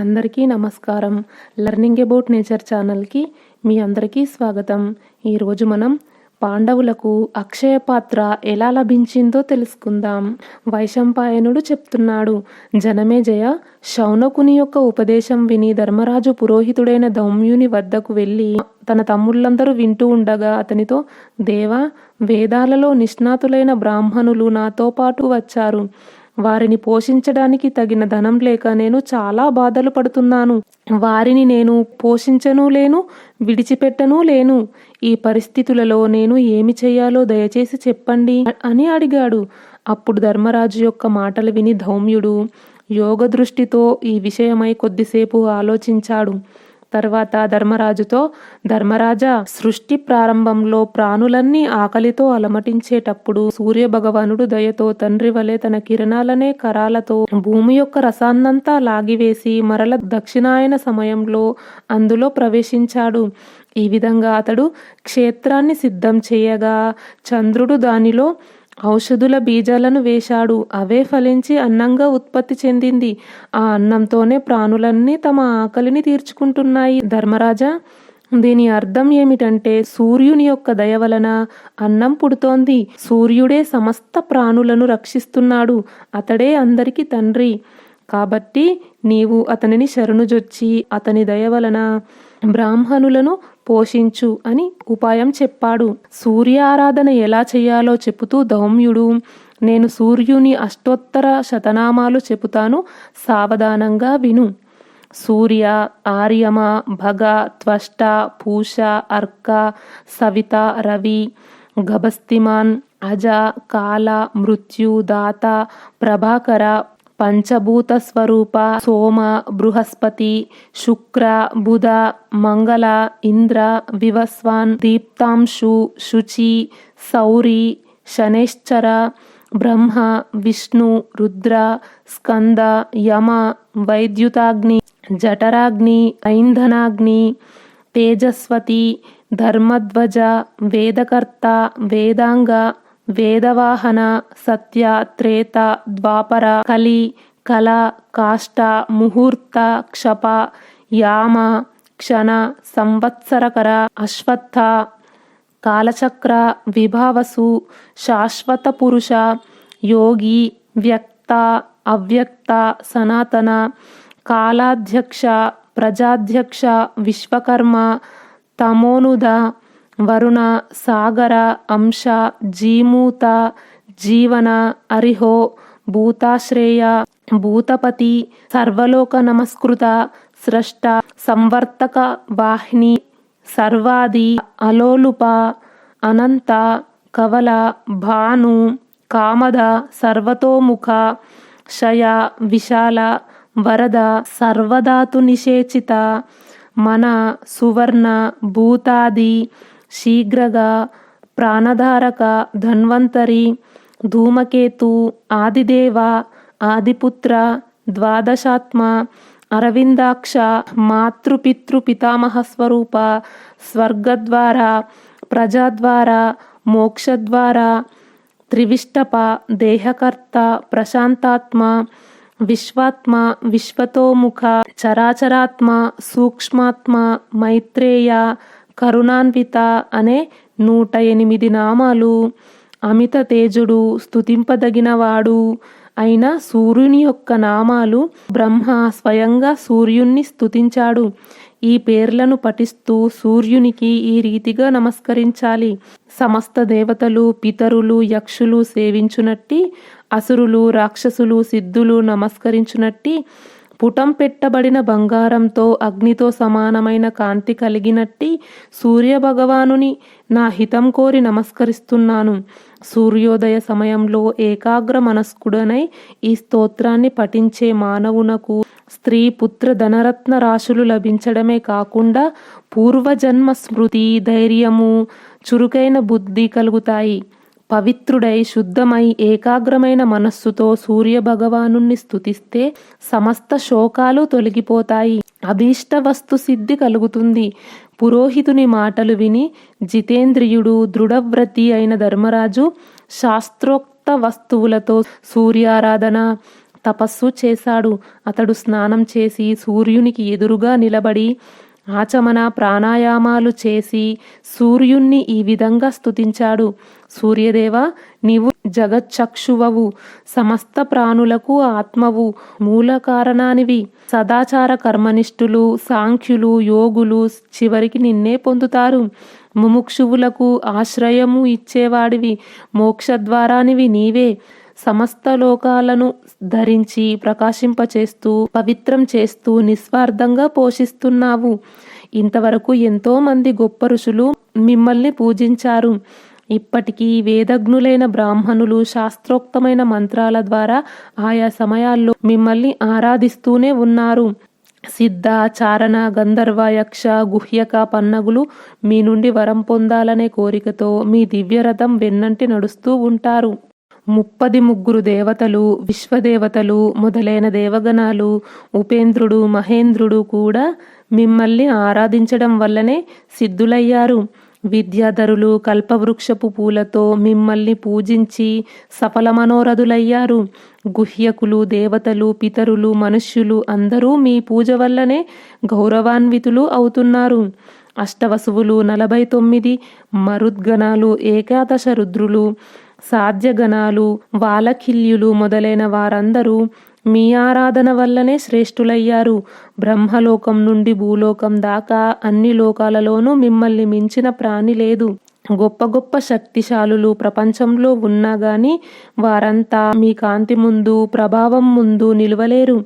అందరికీ నమస్కారం. Learning about nature ఛానల్కి మీ అందరికీ స్వాగతం. ఈరోజు మనం పాండవులకు అక్షయ పాత్ర ఎలా లభించిందో తెలుసుకుందాం. వైశంపాయనుడు చెప్తున్నాడు జనమేజయ శౌనకుని యొక్క ఉపదేశం విని ధర్మరాజు పురోహితుడైన దౌమ్యుని వద్దకు వెళ్ళి తన తమ్ముళ్ళందరూ వింటూ ఉండగా అతనితో దేవా వేదాలలో నిష్ణాతులైన బ్రాహ్మణులు నాతో పాటు వచ్చారు. వారిని పోషించడానికి తగిన ధనం లేక నేను చాలా బాధలు పడుతున్నాను. వారిని నేను పోషించను లేను విడిచిపెట్టను లేను. ఈ పరిస్థితులలో నేను ఏమి చేయాలో దయచేసి చెప్పండి అని అడిగాడు. అప్పుడు ధర్మరాజు యొక్క మాటలు విని ధౌమ్యుడు యోగ దృష్టితో ఈ విషయమై కొద్దిసేపు ఆలోచించాడు. తర్వాత ధర్మరాజుతో ధర్మరాజా సృష్టి ప్రారంభంలో ప్రాణులన్నీ ఆకలితో అలమటించేటప్పుడు సూర్య భగవానుడు దయతో తండ్రి వలె తన కిరణాలనే కరాలతో భూమి యొక్క రసాన్నంతా లాగివేసి మరల దక్షిణాయన సమయంలో అందులో ప్రవేశించాడు. ఈ విధంగా అతడు క్షేత్రాన్ని సిద్ధం చేయగా చంద్రుడు దానిలో ఔషధుల బీజాలను వేశాడు. అవే ఫలించి అన్నంగా ఉత్పత్తి చెందింది. ఆ అన్నంతోనే ప్రాణులన్నీ తమ ఆకలిని తీర్చుకుంటున్నాయి. ధర్మరాజా దీని అర్థం ఏమిటంటే సూర్యుని యొక్క దయ వలన అన్నం పుడుతోంది. సూర్యుడే సమస్త ప్రాణులను రక్షిస్తున్నాడు. అతడే అందరికి తండ్రి. కాబట్టి నీవు అతనిని శరణుజొచ్చి అతని దయ వలన బ్రాహ్మణులను పోషించు అని ఉపాయం చెప్పాడు. సూర్య ఆరాధన ఎలా చేయాలో చెబుతూ దౌమ్యుడు నేను సూర్యుని అష్టోత్తర శతనామాలు చెబుతాను సావధానంగా విను. సూర్య ఆర్యమ భగ త్వష్ట పూష అర్క సవిత రవి గభస్తిమాన్ అజ కాల మృత్యు దాత ప్రభాకర పంచభూత స్వరూప సోమ బృహస్పతి శుక్ర బుధ మంగళ ఇంద్ర వివస్వాన్ దీప్తాంశు శుచి సౌరి శనేశ్చర బ్రహ్మ విష్ణు రుద్ర స్కంద యమ వైద్యుతాగ్ని జఠరాగ్ని ఐంధనాగ్ని తేజస్వతి ధర్మధ్వజ వేదకర్త వేదాంగ ವೇದವಾಹನ, ಸತ್ಯ, ತ್ರೇತ, ದ್ವಾಪರ, ಕಲಿ, ಕಲ, ಕಾಷ್ಟ, ಮುಹೂರ್ತ, ಕ್ಷಪ, ಯಾಮ, ಕ್ಷಣ, ಸಂವತ್ಸರಕರ, ಅಶ್ವತ್ಥ, ಕಾಲಚಕ್ರ, ವಿಭಾವಸು, ಶಾಶ್ವತ ಪುರುಷ, ಯೋಗಿ, ವ್ಯಕ್ತ, ಅವ್ಯಕ್ತ, ಸನಾತನ, ಕಾಲಾಧ್ಯಕ್ಷ, ಪ್ರಜಾಧ್ಯಕ್ಷ, ವಿಶ್ವಕರ್ಮ ತಮೋನುದ వరుణ సాగర అంశ జీమూత జీవన అరిహో భూతాశ్రేయ భూతపతి సర్వలోక నమస్కృత స్రష్ట సంవర్తక వాహిని సర్వాది అలోలుప అనంత కవల భాను కామద సర్వతోముఖ శయ విశాల వరద సర్వధాతు నిషేచిత మన సువర్ణ భూతాది శీఘ్రగా ప్రాణధారక ధన్వంతరి ధూమకేతు ఆదిదేవ ఆదిపుత్ర ద్వాదశాత్మ అరవిందాక్ష మాతృపితృ పితామహ స్వరూప స్వర్గద్వార ప్రజాద్వార మోక్షద్వార త్రివిష్టప దేహకర్త ప్రశాంతాత్మ విశ్వాత్మ విశ్వతోముఖ చరాచరాత్మ సూక్ష్మాత్మ మైత్రేయ కరుణాన్విత అనే నూట ఎనిమిది నామాలు. అమిత తేజుడు స్తుతింపదగినవాడు అయిన సూర్యుని యొక్క నామాలు బ్రహ్మ స్వయంగా సూర్యుణ్ణి స్థుతించాడు ఈ పేర్లను పఠిస్తూ సూర్యునికి ఈ రీతిగా నమస్కరించాలి. సమస్త దేవతలు పితరులు యక్షులు సేవించునట్టి అసురులు రాక్షసులు సిద్ధులు నమస్కరించునట్టి పుటం పెట్టబడిన బంగారంతో అగ్నితో సమానమైన కాంతి కలిగినట్టి సూర్య భగవానుని నా హితం కోరి నమస్కరిస్తున్నాను. సూర్యోదయ సమయంలో ఏకాగ్ర మనస్కుడనై ఈ స్తోత్రాన్ని పఠించే మానవునకు స్త్రీ పుత్ర ధనరత్న రాశులు లభించడమే కాకుండా పూర్వజన్మ స్మృతి ధైర్యము చురుకైన బుద్ధి కలుగుతాయి. పవిత్రుడై శుద్ధమై ఏకాగ్రమైన మనస్సుతో సూర్య స్థుతిస్తే సమస్త శోకాలు తొలగిపోతాయి. అభీష్ట వస్తు సిద్ధి కలుగుతుంది. పురోహితుని మాటలు విని జితేంద్రియుడు దృఢవ్రతి అయిన ధర్మరాజు శాస్త్రోక్త వస్తువులతో సూర్యారాధన తపస్సు చేశాడు. అతడు స్నానం చేసి సూర్యునికి ఎదురుగా నిలబడి ఆచమన ప్రాణాయామాలు చేసి సూర్యుణ్ణి ఈ విధంగా స్తుతించాడు. సూర్యదేవ నీవు జగచ్చక్షువవు. సమస్త ప్రాణులకు ఆత్మవు. మూల కారణానివి. సదాచార కర్మనిష్ఠులు సాంఖ్యులు యోగులు చివరికి నిన్నే పొందుతారు. ముముక్షువులకు ఆశ్రయము ఇచ్చేవాడివి. మోక్షద్వారానివి నీవే. సమస్త లోకాలను ధరించి ప్రకాశింపచేస్తూ పవిత్రం చేస్తూ నిస్వార్థంగా పోషిస్తున్నావు. ఇంతవరకు ఎంతో మంది గొప్ప ఋషులు మిమ్మల్ని పూజించారు. ఇప్పటికీ వేదజ్ఞులైన బ్రాహ్మణులు శాస్త్రోక్తమైన మంత్రాల ద్వారా ఆయా సమయాల్లో మిమ్మల్ని ఆరాధిస్తూనే ఉన్నారు. సిద్ధ చారణ గంధర్వ యక్ష గుహ్యక పన్నగులు మీ నుండి వరం పొందాలనే కోరికతో మీ దివ్యరథం వెన్నంటి నడుస్తూ ఉంటారు. ముప్పది ముగ్గురు దేవతలు విశ్వదేవతలు మొదలైన దేవగణాలు ఉపేంద్రుడు మహేంద్రుడు కూడా మిమ్మల్ని ఆరాధించడం వల్లనే సిద్ధులయ్యారు. విద్యాధరులు కల్పవృక్షపు పూలతో మిమ్మల్ని పూజించి సఫల మనోరథులయ్యారు. గుహ్యకులు దేవతలు పితరులు మనుష్యులు అందరూ మీ పూజ వల్లనే గౌరవాన్వితులు అవుతున్నారు. అష్టవసువులు నలభై తొమ్మిది మరుద్గణాలు ఏకాదశ రుద్రులు సాధ్యగణాలు వాలకిల్యులు మొదలైన వారందరూ మీ ఆరాధన వల్లనే శ్రేష్ఠులయ్యారు. బ్రహ్మలోకం నుండి భూలోకం దాకా అన్ని లోకాలలోనూ మిమ్మల్ని మించిన ప్రాణి లేదు. గొప్ప గొప్ప శక్తిశాలులు ప్రపంచంలో ఉన్నా గాని వారంతా మీ కాంతి ముందు ప్రభావం ముందు నిలవలేరు.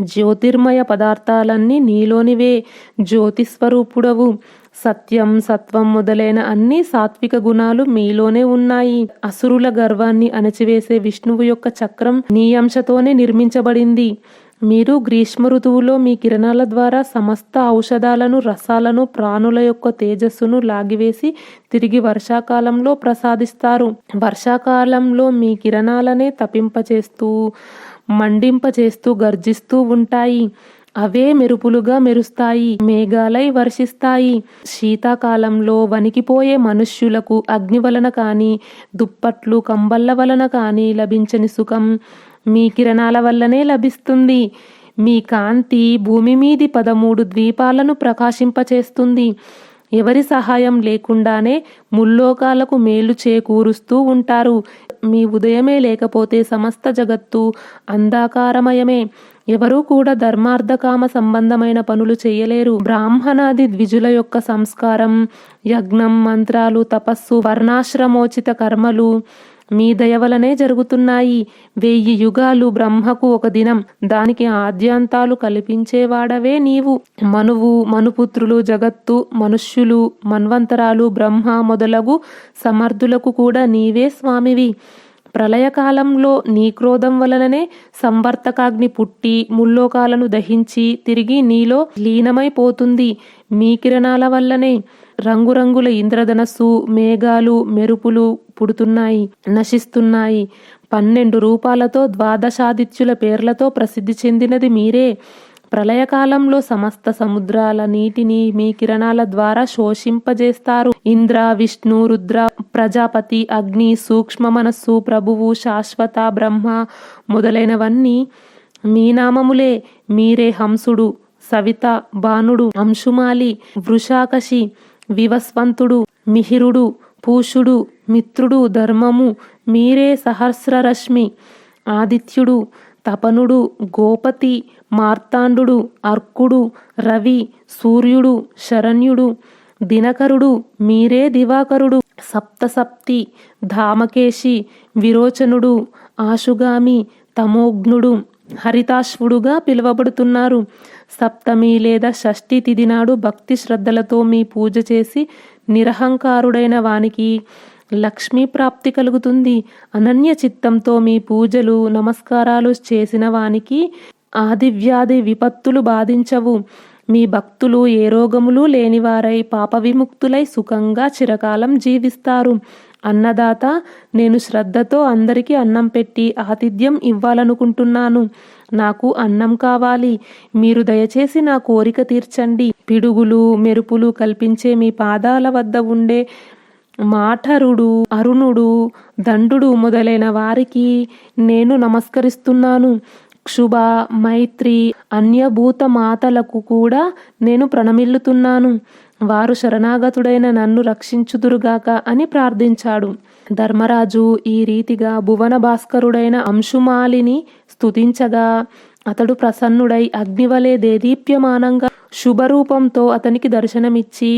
జ్యోతిర్మయ పదార్థాలన్నీ నీలోనివే. జ్యోతిస్వరూపుడవు. సత్యం సత్వం మొదలైన అన్ని సాత్విక గుణాలు మీలోనే ఉన్నాయి. అసురుల గర్వాన్ని అణచివేసే విష్ణువు యొక్క చక్రం నీ అంశతోనే నిర్మించబడింది. మీరు గ్రీష్మ ఋతువులో మీ కిరణాల ద్వారా సమస్త ఔషధాలను రసాలను ప్రాణుల యొక్క తేజస్సును లాగివేసి తిరిగి వర్షాకాలంలో ప్రసాదిస్తారు. వర్షాకాలంలో మీ కిరణాలనే తపింపచేస్తూ మండింపచేస్తూ గర్జిస్తూ ఉంటాయి. అవే మెరుపులుగా మెరుస్తాయి మేఘాలై వర్షిస్తాయి. శీతాకాలంలో వణికిపోయే మనుష్యులకు అగ్ని వలన కానీ దుప్పట్లు కంబళ్ళ వలన కానీ లభించని సుఖం మీ కిరణాల వల్లనే లభిస్తుంది. మీ కాంతి భూమి మీది పదమూడు ద్వీపాలను ప్రకాశింపచేస్తుంది. ఎవరి సహాయం లేకుండానే ముల్లోకాలకు మేలు చేకూరుస్తూ ఉంటారు. మీ ఉదయమే లేకపోతే సమస్త జగత్తు అంధాకారమయమే. ఎవరూ కూడా ధర్మార్థకామ సంబంధమైన పనులు చేయలేరు. బ్రాహ్మణాది ద్విజుల యొక్క సంస్కారం యజ్ఞం మంత్రాలు తపస్సు వర్ణాశ్రమోచిత కర్మలు మీ దయ వలనే జరుగుతున్నాయి. వెయ్యి యుగాలు బ్రహ్మకు ఒక దినం. దానికి ఆద్యాంతాలు కల్పించేవాడవే నీవు. మనువు మనుపుత్రులు జగత్తు మనుష్యులు మన్వంతరాలు బ్రహ్మ మొదలగు సమర్థులకు కూడా నీవే స్వామివి. ప్రళయకాలంలో నీ క్రోధం వలననే సంవర్తకాగ్ని పుట్టి ముల్లోకాలను దహించి తిరిగి నీలో లీనమైపోతుంది. మీ కిరణాల వల్లనే రంగురంగుల ఇంద్రధనస్సు మేఘాలు మెరుపులు పుడుతున్నాయి నశిస్తున్నాయి. పన్నెండు రూపాలతో ద్వాదశాదిత్యుల పేర్లతో ప్రసిద్ధి చెందినది మీరే. ప్రళయకాలంలో సమస్త సముద్రాల నీటిని మీ కిరణాల ద్వారా శోషింపజేస్తారు. ఇంద్ర విష్ణు రుద్ర ప్రజాపతి అగ్ని సూక్ష్మ మనస్సు ప్రభువు శాశ్వత బ్రహ్మ మొదలైనవన్నీ మీ నామములే. మీరే హంసుడు. సవిత బాణుడు అంశుమాలి వృషాకశి వివస్వంతుడు మిహిరుడు పూషుడు మిత్రుడు ధర్మము మీరే సహస్రరశ్మి ఆదిత్యుడు తపనుడు గోపతి మార్తాండు అర్కుడు రవి సూర్యుడు శరణ్యుడు దినకరుడు మీరే దివాకరుడు సప్తసప్తి ధామకేశి విరోచనుడు ఆశుగామి తమోఘ్నుడు హరితాశ్వుడుగా పిలువబడుతున్నారు. సప్తమి లేదా షష్ఠి తిథి నాడు భక్తి శ్రద్ధలతో మీ పూజ చేసి నిరహంకారుడైన వానికి లక్ష్మీ ప్రాప్తి కలుగుతుంది. అనన్య చిత్తంతో మీ పూజలు నమస్కారాలు చేసిన వానికి ఆదివ్యాధి విపత్తులు బాధించవు. మీ భక్తులు ఏ రోగములు లేనివారై పాప విముక్తులై సుఖంగా చిరకాలం జీవిస్తారు. అన్నదాత నేను శ్రద్ధతో అందరికీ అన్నం పెట్టి ఆతిథ్యం ఇవ్వాలనుకుంటున్నాను. నాకు అన్నం కావాలి. మీరు దయచేసి నా కోరిక తీర్చండి. పిడుగులు మెరుపులు కల్పించే మీ పాదాల వద్ద ఉండే మాఠరుడు అరుణుడు దండుడు మొదలైన వారికి నేను నమస్కరిస్తున్నాను. క్షుభ మైత్రి అన్యభూత మాతలకు కూడా నేను ప్రణమిల్లుతున్నాను. వారు శరణాగతుడైన నన్ను రక్షించుదురుగాక అని ప్రార్థించాడు. ధర్మరాజు ఈ రీతిగా భువన భాస్కరుడైన అంశుమాలిని స్తుతించగా అతడు ప్రసన్నుడై అగ్నివలే దేదీప్యమానంగా శుభరూపంతో అతనికి దర్శనమిచ్చి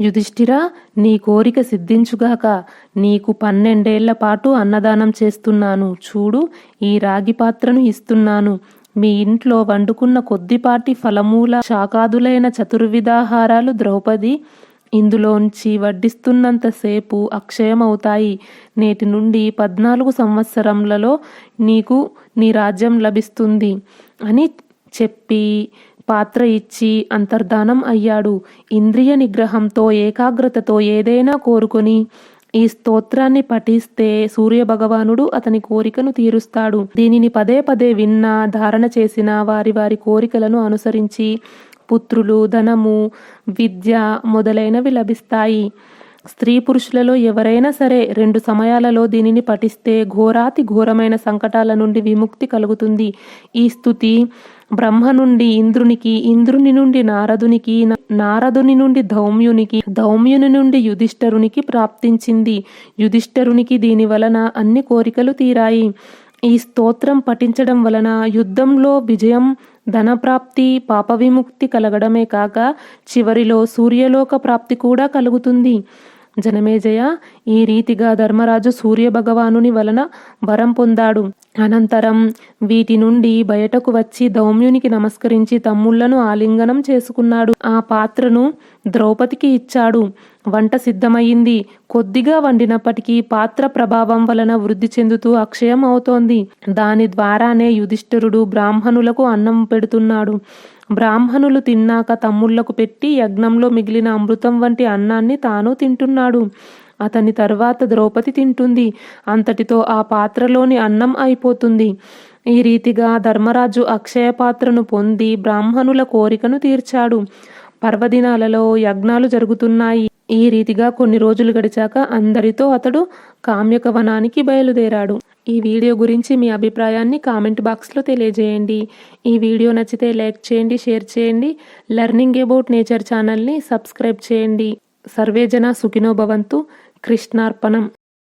యుధిష్ఠిరా నీ కోరిక సిద్ధించుగాక నీకు పన్నెండేళ్ళ పాటు అన్నదానం చేస్తున్నాను. చూడు ఈ రాగి పాత్రను ఇస్తున్నాను. మీ ఇంట్లో వండుకున్న కొద్దిపాటి ఫలమూల శాకాదులైన చతుర్విధాహారాలు ద్రౌపది. ఇందులోంచి వడ్డిస్తున్నంతసేపు అక్షయమవుతాయి. నేటి నుండి పద్నాలుగు సంవత్సరములలో నీకు నీ రాజ్యం లభిస్తుంది అని చెప్పి పాత్ర ఇచ్చి అంతర్ధానం అయ్యాడు. ఇంద్రియ నిగ్రహంతో ఏకాగ్రతతో ఏదైనా కోరుకొని ఈ స్తోత్రాన్ని పఠిస్తే సూర్య భగవానుడు అతని కోరికను తీరుస్తాడు. దీనిని పదే పదే విన్నా ధారణ చేసిన వారి వారి కోరికలను అనుసరించి పుత్రులు ధనము విద్య మొదలైనవి లభిస్తాయి. స్త్రీ పురుషులలో ఎవరైనా సరే రెండు సమయాలలో దీనిని పఠిస్తే ఘోరాతి ఘోరమైన సంకటాల నుండి విముక్తి కలుగుతుంది. ఈ స్థుతి బ్రహ్మ నుండి ఇంద్రునికి ఇంద్రుని నుండి నారదునికి నారదుని నుండి ధౌమ్యునికి ధౌమ్యుని నుండి యుధిష్ఠరునికి ప్రాప్తించింది. యుధిష్ఠరునికి దీని వలన అన్ని కోరికలు తీరాయి. ఈ స్తోత్రం పఠించడం వలన యుద్ధంలో విజయం ధనప్రాప్తి పాప విముక్తి కలగడమే కాక చివరిలో సూర్యలోక ప్రాప్తి కూడా కలుగుతుంది. జనమేజయ ఈ రీతిగా ధర్మరాజు సూర్య భగవానుని వలన వరం పొందాడు. అనంతరం వీటి నుండి బయటకు వచ్చి దౌమ్యునికి నమస్కరించి తమ్ముళ్ళను ఆలింగనం చేసుకున్నాడు. ఆ పాత్రను ద్రౌపదికి ఇచ్చాడు. వంట సిద్ధమయ్యింది కొద్దిగా వండినప్పటికీ పాత్ర ప్రభావం వలన వృద్ధి చెందుతూ అక్షయం అవుతోంది దాని ద్వారానే యుధిష్ఠిరుడు బ్రాహ్మణులకు అన్నం పెడుతున్నాడు. బ్రాహ్మణులు తిన్నాక తమ్ముళ్ళకు పెట్టి యజ్ఞంలో మిగిలిన అమృతం వంటి అన్నాన్ని తాను తింటున్నాడు. అతని తర్వాత ద్రౌపది తింటుంది. అంతటితో ఆ పాత్రలోని అన్నం అయిపోతుంది. ఈ రీతిగా ధర్మరాజు అక్షయ పాత్రను పొంది బ్రాహ్మణుల కోరికను తీర్చాడు. పర్వదినాలలో యజ్ఞాలు జరుగుతున్నాయి. ఈ రీతిగా కొన్ని రోజులు గడిచాక అందరితో అతడు కామ్యకవనానికి బయలుదేరాడు. ఈ వీడియో గురించి మీ అభిప్రాయాన్ని కామెంట్ బాక్స్లో తెలియజేయండి. ఈ వీడియో నచ్చితే లైక్ చేయండి షేర్ చేయండి. లెర్నింగ్ అబౌట్ నేచర్ ఛానల్ని సబ్స్క్రైబ్ చేయండి. సర్వేజన సుఖినో భవంతు. కృష్ణార్పణం.